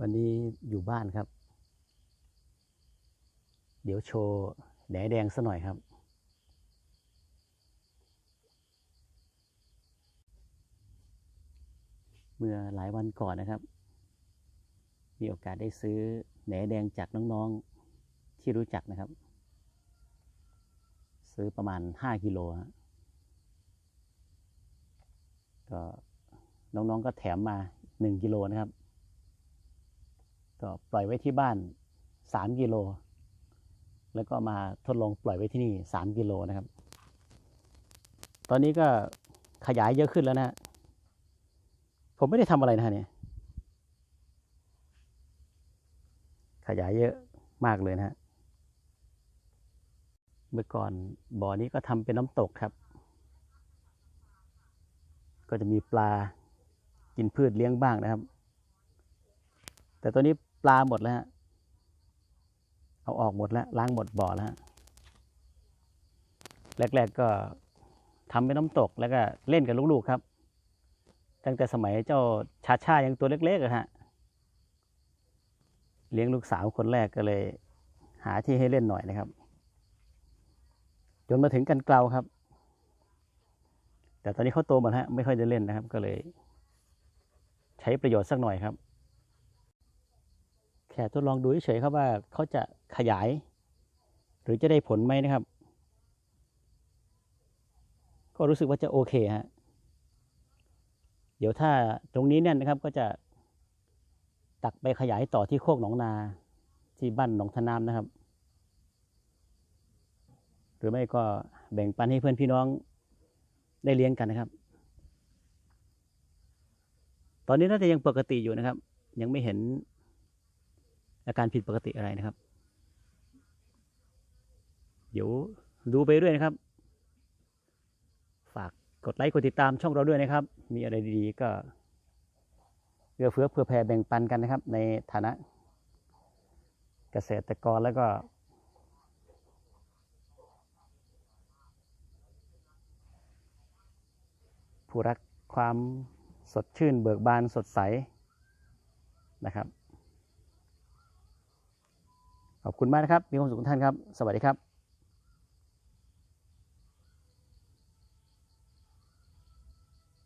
วันนี้อยู่บ้านครับ เดี๋ยวโชว์แหนแดงซะหน่อยครับ เมื่อหลายวันก่อนนะครับ มีโอกาสได้ซื้อแหนแดงจากน้องๆที่รู้จักนะครับ ซื้อประมาณ 5กิโลฮะก็น้องๆก็แถมมา 1กิโลนะครับ ก็ปล่อยไว้ที่บ้าน 3 กิโล แล้วก็มาทดลองปล่อยไว้ที่นี่ 3 กิโลนะครับ ตอนนี้ก็ขยายเยอะขึ้นแล้วนะ ผมไม่ได้ทำอะไรนะฮะเนี่ย ขยายเยอะมากเลยนะฮะ เมื่อก่อนบ่อนี้ก็ทำเป็นน้ำตกครับ ก็จะมีปลากินพืชเลี้ยงบ้างนะครับ แต่ตัวนี้ ปลาหมดแล้วฮะเอาออกหมดแล้ว ล้างหมดบ่อแล้วแรก ๆก็ทำเป็นน้ำตกแล้วก็เล่นกับลูกๆครับ ตั้งแต่สมัยเจ้าชาชายังตัวเล็กๆอะฮะเลี้ยงลูกสาวคนแรกก็เลย หาที่ให้เล่นหน่อยนะครับ จนมาถึงกันเกลาครับ แต่ตอนนี้เขาโตหมดฮะไม่ค่อยได้เล่นนะครับ ก็เลย ใช้ประโยชน์สักหน่อยครับ แค่ทดลองดูเฉยๆครับว่าเขาจะขยาย หรือจะได้ผลไหมนะครับ ก็รู้สึกว่าจะโอเคฮะเดี๋ยวถ้าตรงนี้เนี่ยนะครับก็จะตักไปขยายต่อที่โคกหนองนาที่บ้านหนองทนามนะครับ หรือไม่ก็แบ่งปันให้เพื่อนพี่น้องได้เลี้ยงกันนะครับ ตอนนี้น่าจะยังปกติอยู่นะครับ ยังไม่เห็น อาการผิดปกติอะไรนะครับ เดี๋ยวดูไปเรื่อยนะครับ ฝากกดไลค์กดติดตามช่องเราด้วยนะครับ มีอะไรดีๆก็เอื้อเฟื้อเผื่อแผ่แบ่งปันกันนะครับ ในฐานะเกษตรกรแล้วก็ผู้รักความสดชื่นเบิกบานสดใสนะครับ ขอบคุณมากนะครับ มีความสุขทุกท่านครับ สวัสดีครับ